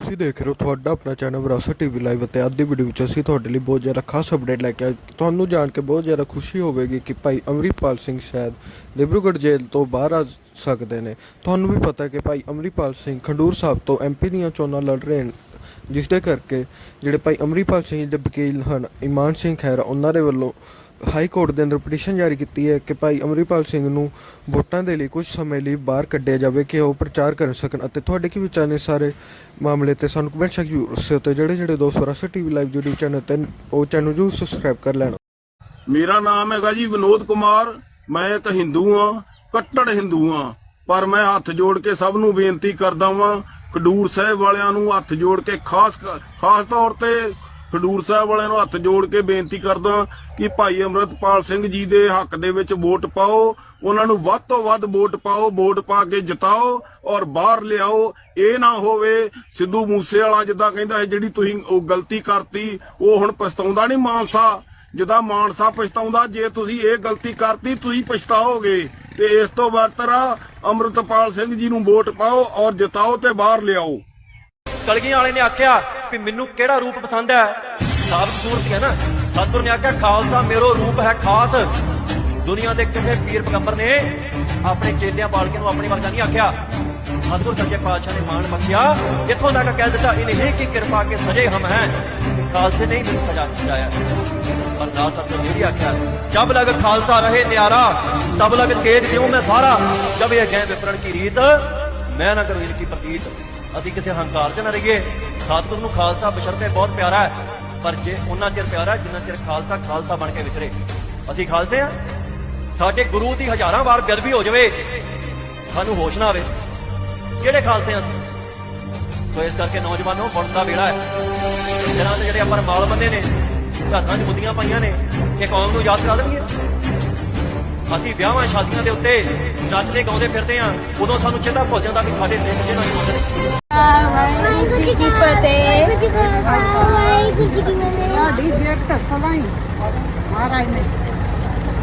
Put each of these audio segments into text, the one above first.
ਤੁਸੀਂ ਦੇਖ ਰਹੇ ਹੋ ਤੁਹਾਡਾ ਆਪਣਾ ਚੈਨਲ ਵਿਰਾਸਤ ਟੀਵੀ ਲਾਈਵ ਅਤੇ ਅੱਜ ਦੀ ਵੀਡੀਓ ਵਿੱਚ ਅਸੀਂ ਤੁਹਾਡੇ ਲਈ ਬਹੁਤ ਜ਼ਿਆਦਾ ਖਾਸ ਅਪਡੇਟ ਲੈ ਕੇ ਆਏ। ਤੁਹਾਨੂੰ ਜਾਣ ਕੇ ਬਹੁਤ ਜ਼ਿਆਦਾ ਖੁਸ਼ੀ ਹੋਵੇਗੀ ਕਿ ਭਾਈ ਅਮਰੀਪਾਲ ਸਿੰਘ ਸ਼ਾਇਦ ਡਿਬਰੂਗੜ੍ਹ ਜੇਲ੍ਹ ਤੋਂ ਬਾਹਰ ਆ ਸਕਦੇ ਨੇ। ਤੁਹਾਨੂੰ ਵੀ ਪਤਾ ਹੈ ਕਿ ਭਾਈ ਅਮਰੀਪਾਲ ਸਿੰਘ ਖੰਡੂਰ ਸਾਹਿਬ ਤੋਂ ਐਮਪੀ ਦੀਆਂ ਚੋਣਾਂ ਲੜ ਰਹੇ ਨੇ ਜਿਸ ਦੇ ਕਰਕੇ ਜਿਹੜੇ ਭਾਈ ਅਮਰੀਪਾਲ ਸਿੰਘ ਦੇ ਵਕੀਲ ਹਨ, ਇਮਾਨ ਸਿੰਘ ਖੈਰਾ ਉਹਨਾਂ ਦੇ ਵੱਲੋਂ ਹਾਈ ਕੋਰਟ ਦੇ ਅੰਦਰ ਪਟੀਸ਼ਨ ਜਾਰੀ ਕੀਤੀ ਹੈ ਕਿ ਭਾਈ ਅਮਰੀਪਾਲ ਸਿੰਘ ਨੂੰ ਵੋਟਾਂ ਦੇ ਲਈ ਕੁਝ ਸਮੇਂ ਲਈ ਬਾਹਰ ਕੱਢਿਆ ਜਾਵੇ ਕਿ ਉਹ ਪ੍ਰਚਾਰ ਕਰ ਸਕਣ ਅਤੇ ਤੁਹਾਡੇ ਕੀ ਵਿਚਾਰ ਨੇ ਸਾਰੇ ਮਾਮਲੇ ਤੇ ਸਾਨੂੰ ਕਮੈਂਟ ਸੈਕਸ਼ਨ ਵਿੱਚ ਜਿਹੜੇ ਜਿਹੜੇ ਦੋਸਤ ਵਿਰਾਸਤ ਟੀਵੀ ਲਾਈਵ YouTube ਚੈਨਲ ਤੇ ਉਹ ਚੈਨਲ ਨੂੰ ਸਬਸਕ੍ਰਾਈਬ ਕਰ ਲੈਣਾ। ਮੇਰਾ ਨਾਮ ਹੈਗਾ ਜੀ ਵਿਨੋਦ ਕੁਮਾਰ, ਮੈਂ ਇੱਕ ਹਿੰਦੂ ਆ ਕੱਟੜ ਹਿੰਦੂ ਆ ਪਰ ਮੈਂ ਹੱਥ ਜੋੜ ਕੇ ਸਭ ਨੂੰ ਬੇਨਤੀ ਕਰਦਾ ਵਾਂ ਖਡੂਰ ਸਾਹਿਬ ਵਾਲਿਆਂ ਨੂੰ ਹੱਥ ਜੋੜ ਕੇ ਖਾਸ ਖਾਸ ਤੌਰ ਤੇ ਖਡੂਰ ਸਾਹਿਬ ਵਾਲਿਆਂ ਨੂੰ ਹੱਥ ਜੋੜ ਕੇ ਬੇਨਤੀ ਕਰਦਾ ਕਿ ਭਾਈ ਅਮਰਤਪਾਲ ਸਿੰਘ ਜੀ ਦੇ ਹੱਕ ਦੇ ਵਿੱਚ ਵੋਟ ਪਾਓ, ਉਹਨਾਂ ਨੂੰ ਵੱਧ ਤੋਂ ਵੱਧ ਵੋਟ ਪਾਓ, ਵੋਟ ਪਾ ਕੇ ਜਿਤਾਓ ਔਰ ਬਾਹਰ ਲਿਆਓ। ਇਹ ਨਾ ਹੋਵੇ ਸਿੱਧੂ ਮੂਸੇ ਵਾਲਾ ਜਿੱਦਾਂ ਕਹਿੰਦਾ ਹੈ, ਜਿਹੜੀ ਤੁਸੀਂ ਉਹ ਗਲਤੀ ਕਰਤੀ, ਉਹ ਹੁਣ ਪਛਤਾਉਂਦਾ ਨਹੀਂ ਮਾਨਸਾ। ਜਿੱਦਾਂ ਮਾਨਸਾ ਪਛਤਾਉਂਦਾ, ਜੇ ਤੁਸੀਂ ਇਹ ਗਲਤੀ ਕਰਤੀ, ਤੁਸੀਂ ਪਛਤਾਓਗੇ। ਤੇ ਇਸ ਤੋਂ ਬਿਹਤਰ ਆ ਅੰਮ੍ਰਿਤਪਾਲ ਸਿੰਘ ਜੀ ਨੂੰ ਵੋਟ ਪਾਓ ਔਰ ਜਿਤਾਓ ਤੇ ਬਾਹਰ ਲਿਆਓ। ਕਲਗੀਆਂ ਵਾਲੇ ਨੇ ਆਖਿਆ ਵੀ ਮੈਨੂੰ ਕਿਹੜਾ ਰੂਪ ਪਸੰਦ ਹੈ? ਸਾਬਤ ਸੂਰਤ ਹੈ ਨਾ। ਸਤਿਗੁਰ ਨੇ ਆਖਿਆ, ਖਾਲਸਾ ਮੇਰੋ ਰੂਪ ਹੈ ਖਾਸ। ਦੁਨੀਆ ਦੇ ਕਿਸੇ ਪੀਰ ਪੈਗੰਬਰ ਨੇ ਆਪਣੇ ਚੇਲਿਆਂ ਬਾਲਕਿਆਂ ਨੂੰ ਆਪਣੇ ਵਰਗਾ ਨਹੀਂ ਆਖਿਆ। ਸਤਿਗੁਰ ਸੱਚੇ ਪਾਤਸ਼ਾਹ ਨੇ ਮਾਣ ਬਖਸ਼ਿਆ। ਇੱਥੋਂ ਤੱਕ ਕਹਿ ਦਿੱਤਾ ਇਨਹੀਂ ਕੀ ਕਿਰਪਾ ਕੇ ਸਜੇ ਹਮ ਹੈ? ਖਾਲਸੇ ਨੇ ਹੀ ਮੈਨੂੰ ਸਜਾ ਸਜਾਇਆ ਪਰ ਨਾਲ ਸਤਿਗੁਰ ਨੇ ਵੀ ਆਖਿਆ, ਜਬ ਲਗ ਖਾਲਸਾ ਰਹੇ ਨਿਆਰਾ, ਤਬ ਲਗ ਤੇਜ ਦਿਉ ਮੈਂ ਸਾਰਾ। ਜਬ ਇਹ ਗਏ ਵਿਪਰਨ ਕੀ ਰੀਤ, ਮੈਂ ਨਾ ਕਰੂੰ ਇਨਕੀ ਪ੍ਰਤੀਤ। ਅਸੀਂ ਕਿਸੇ ਹੰਕਾਰ 'ਚ ਨਾ ਰਹੀਏ। ਸਤਿਗੁਰ ਨੂੰ ਖਾਲਸਾ ਬਸ਼ਰਤੇ ਬਹੁਤ ਪਿਆਰਾ ਹੈ। ਪਰ ਜੇ ਉਹਨਾਂ ਚਿਰ ਪਿਆਰਾ ਜਿੰਨਾ ਚਿਰ ਖਾਲਸਾ ਖਾਲਸਾ ਬਣ ਕੇ ਵਿਚਰੇ। ਅਸੀਂ ਖਾਲਸੇ ਆ ਸਾਡੇ ਗੁਰੂ ਦੀ ਹਜ਼ਾਰਾਂ ਵਾਰ ਬੇਅਦਬੀ ਹੋ ਜਾਵੇ, ਸਾਨੂੰ ਹੋਸ਼ ਨਾ ਆਵੇ। ਕਿਹੜੇ ਖਾਲਸੇ ਆ ਸੋ ਇਸ ਕਰਕੇ ਨੌਜਵਾਨੋ ਬਣਨ ਦਾ ਵੇਲਾ ਹੈ। ਜਿਹਨਾਂ ਦੇ ਜਿਹੜੇ ਆਪਾਂ ਮਾਲ ਬੰਦੇ ਨੇ ਘਰਾਂ 'ਚ ਬੁੱਧੀਆਂ ਪਾਈਆਂ ਨੇ, ਇਹ ਕੌਮ ਨੂੰ ਯਾਦ ਕਰਾ ਦੇਣਗੇ ਅਸੀਂ ਵਿਆਹਾਂ ਸ਼ਾਦੀਆਂ ਦੇ ਉੱਤੇ ਨੱਚਦੇ, ਗਾਉਂਦੇ ਫਿਰਦੇ ਆ ਉਦੋਂ ਸਾਨੂੰ ਚੇਤਾ ਭੁੱਲ ਜਾਂਦਾ ਵੀ ਸਾਡੇ ਦਿਨ ਜਿਹਨਾਂ ਨੂੰ। ਵਾਹਿਗੁਰੂ ਜੀ ਕੀ ਫਤਿਹ। ਵਾਹਿਗੁਰੂ ਜੀ ਕਾ ਖਾਲਸਾ ਵਾਹਿਗੁਰੂ ਜੀ ਕੀ ਫਤਿਹ ਸਾਡੀ ਜੇਕਟ ਸਦਾ ਹੀ ਮਹਾਰਾਜ ਨੇ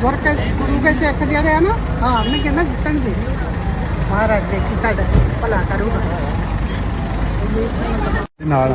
ਗੁਰ ਕੇ ਗੁਰੂ ਕੇ ਸਿੱਖ ਜਿਹੜੇ ਆ ਨਾ ਹਾਰ ਨਹੀਂ ਕਹਿੰਦਾ ਜਿੱਤਣਗੇ। ਮਹਾਰਾਜ ਦੇ ਕੀ ਤੁਹਾਡਾ ਭਲਾ ਕਰੂਗਾ। ਨਾਲ।